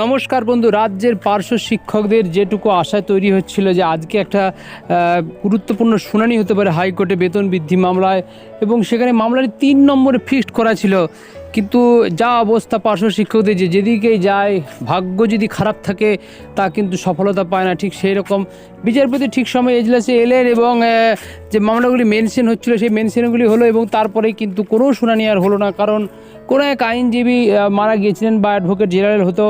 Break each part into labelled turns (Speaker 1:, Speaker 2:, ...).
Speaker 1: নমস্কার বন্ধু, রাজ্যের পার্শ্ব শিক্ষকদের যেটুকু আশা তৈরি হচ্ছিল যে আজকে একটা গুরুত্বপূর্ণ শুনানি হতে পারে হাইকোর্টে বেতন বৃদ্ধি মামলায় এবং সেখানে মামলাটি তিন নম্বরে ফিক্সড করা ছিল। কিন্তু যা অবস্থা পার্শ্ব শিক্ষকদের যে যেদিকেই যায়, ভাগ্য যদি খারাপ থাকে, তা কিন্তু সফলতা পায় না। ঠিক সেই রকম বিচারপতি ঠিক সময় এজলাসে এলেন এবং যে মামলাগুলি মেনশন হচ্ছিল, সেই মেনশনগুলি হলো এবং তারপরে কিন্তু কোনো শুনানি আর হলো না। কারণ কোনো এক আইনজীবী মারা গিয়েছিলেন বা অ্যাডভোকেট জেনারেল হতো,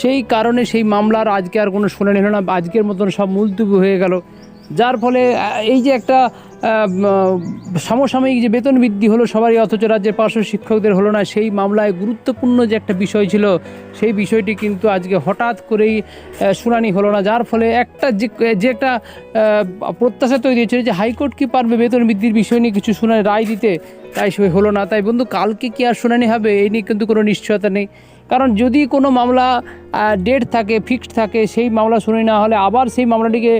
Speaker 1: সেই কারণে সেই মামলার আজকে আর কোনো শুনানি হলো না। আজকের মতন সব মুলতুবি হয়ে গেল। যার ফলে এই যে একটা সমসাময়িক যে বেতন বৃদ্ধি হলো সবারই, অথচ রাজ্যের পার্শ্ব শিক্ষকদের হলো না, সেই মামলায় গুরুত্বপূর্ণ যে একটা বিষয় ছিল, সেই বিষয়টি কিন্তু আজকে হঠাৎ করেই শুনানি হলো না। যার ফলে একটা যে একটা প্রত্যাশা তৈরি হয়েছিল যে হাইকোর্ট কি পারবে বেতন বৃদ্ধির বিষয় নিয়ে কিছু শুনানি, রায় দিতে, তাই সে হলো না। তাই বন্ধু, কালকে কি আর শুনানি হবে, এই নিয়ে কিন্তু কোনো নিশ্চয়তা নেই। কারণ যদি কোনো মামলা ডেট থাকে ফিক্সড থাকে, সেই মামলা শুনানি না হলে আবার সেই মামলাটিকে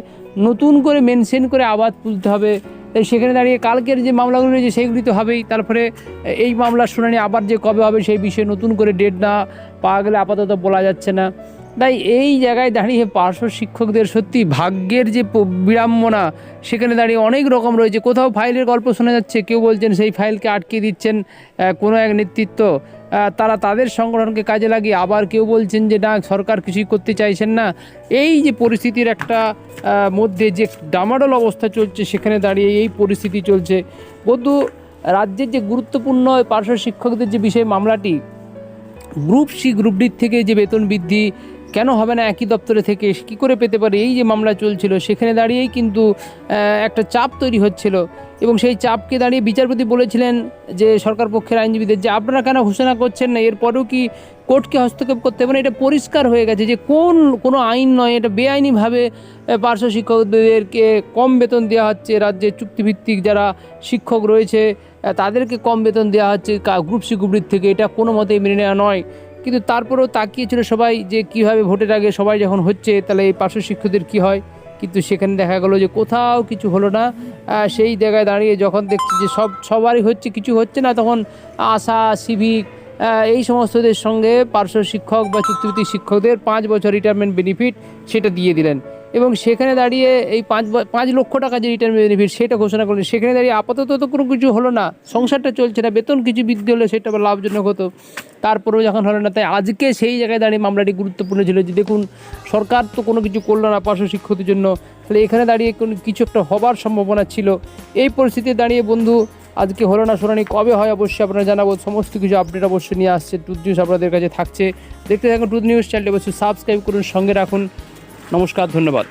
Speaker 1: নতুন করে মেনশন করে আবার তুলতে হবে। তাই সেখানে দাঁড়িয়ে কালকের যে মামলাগুলো রয়েছে সেইগুলি তো হবেই। তারপরে এই মামলার শুনানি আবার যে কবে হবে সেই বিষয়ে নতুন করে ডেট না পাওয়া গেলে আপাতত বলা যাচ্ছে না। তাই এই জায়গায় দাঁড়িয়ে পার্শ্ব শিক্ষকদের সত্যি ভাগ্যের যে বিড়ম্বনা, সেখানে দাঁড়িয়ে অনেক রকম রয়েছে। কোথাও ফাইলের গল্প শোনা যাচ্ছে, কেউ বলছেন সেই ফাইলকে আটকে দিচ্ছেন কোনো এক নেতৃত্ব। তারা তাদের সংগঠনকে কাজে লাগিয়ে আবার কেউ বলছেন যে, না, সরকার কিছুই করতে চাইছেন না। এই যে পরিস্থিতির একটা মধ্যে যে ডামাডোল অবস্থা চলছে, সেখানে দাঁড়িয়ে এই পরিস্থিতি চলছে। বন্ধু, রাজ্যের যে গুরুত্বপূর্ণ পার্শ্ব শিক্ষকদের যে বিষয় মামলাটি, গ্রুপ সি, গ্রুপ ডির থেকে যে বেতন বৃদ্ধি কেন হবে না একই দপ্তরে থেকে? কি করে পেতে পারে? এই যে মামলা চলছিল, সেখানে দাঁড়িয়েই কিন্তু একটা চাপ তৈরি হচ্ছিল। এবং সেই চাপকে দাঁড়িয়ে বিচারপতি বলেছিলেন যে, সরকার পক্ষের আইনজীবীদের, যে আপনারা কেন ঘোষণা করছেন না? এরপরেও কি কোর্টকে হস্তক্ষেপ করতে হবে? না এটা পরিষ্কার হয়ে গেছে যে, কোন, কোনো আইন নয়, এটা বেআইনিভাবে পার্শ্ব শিক্ষকদেরকে কম বেতন দেওয়া হচ্ছে। রাজ্যের চুক্তিভিত্তিক যারা শিক্ষক রয়েছে তাদেরকে কম বেতন দেওয়া হচ্ছে গ্রুপ সি, গ্রুপ থেকে। এটা কোনো মতেই মেনে নেওয়া নয়। কিন্তু তারপরেও তাকিয়েছিল সবাই যে কীভাবে ভোটের আগে সবাই যখন হচ্ছে, তাহলে এই পার্শ্ব শিক্ষকদের কী হয়? কিন্তু সেখানে দেখা গেলো যে কোথাও কিছু হলো না। সেই জায়গায় দাঁড়িয়ে যখন দেখছি যে সব, সবারই হচ্ছে, কিছু হচ্ছে না, তখন আশা, সিভিক এই সমস্তদের সঙ্গে পার্শ্ব শিক্ষক বা চুক্তিভিত্তিক শিক্ষকদের পাঁচ বছর রিটায়ারমেন্ট বেনিফিট সেটা দিয়ে দিলেন। এবং সেখানে দাঁড়িয়ে এই পাঁচ পাঁচ লক্ষ টাকা যে রিটায়ারমেন্ট বেনিফিট সেটা ঘোষণা করলেন। সেখানে দাঁড়িয়ে আপাতত তো কোনো কিছু হলো না। সংসারটা চলছে না। বেতন কিছু বৃদ্ধি হলে সেটা লাভজনক হতো। তারপরেও যখন হলো না, তাই আজকে সেই জায়গায় দাঁড়িয়ে মামলাটি গুরুত্বপূর্ণ ছিল যে দেখুন, সরকার তো কোনো কিছু করল না পার্শ্ব শিক্ষকদের জন্য। তাহলে এখানে দাঁড়িয়ে কোনো কিছু একটা হবার সম্ভাবনা ছিল। এই পরিস্থিতিতে দাঁড়িয়ে বন্ধু আজকে হলো না শুনানি, কবে হয় অবশ্যই আপনারা জানাব। সমস্ত কিছু আপডেট অবশ্যই নিয়ে আসছে। টুথ নিউজ আপনাদের কাছে থাকছে। দেখতে থাকুন টুথ নিউজ চ্যানেলটি অবশ্যই সাবস্ক্রাইব করুন, সঙ্গে রাখুন। নমস্কার, ধন্যবাদ।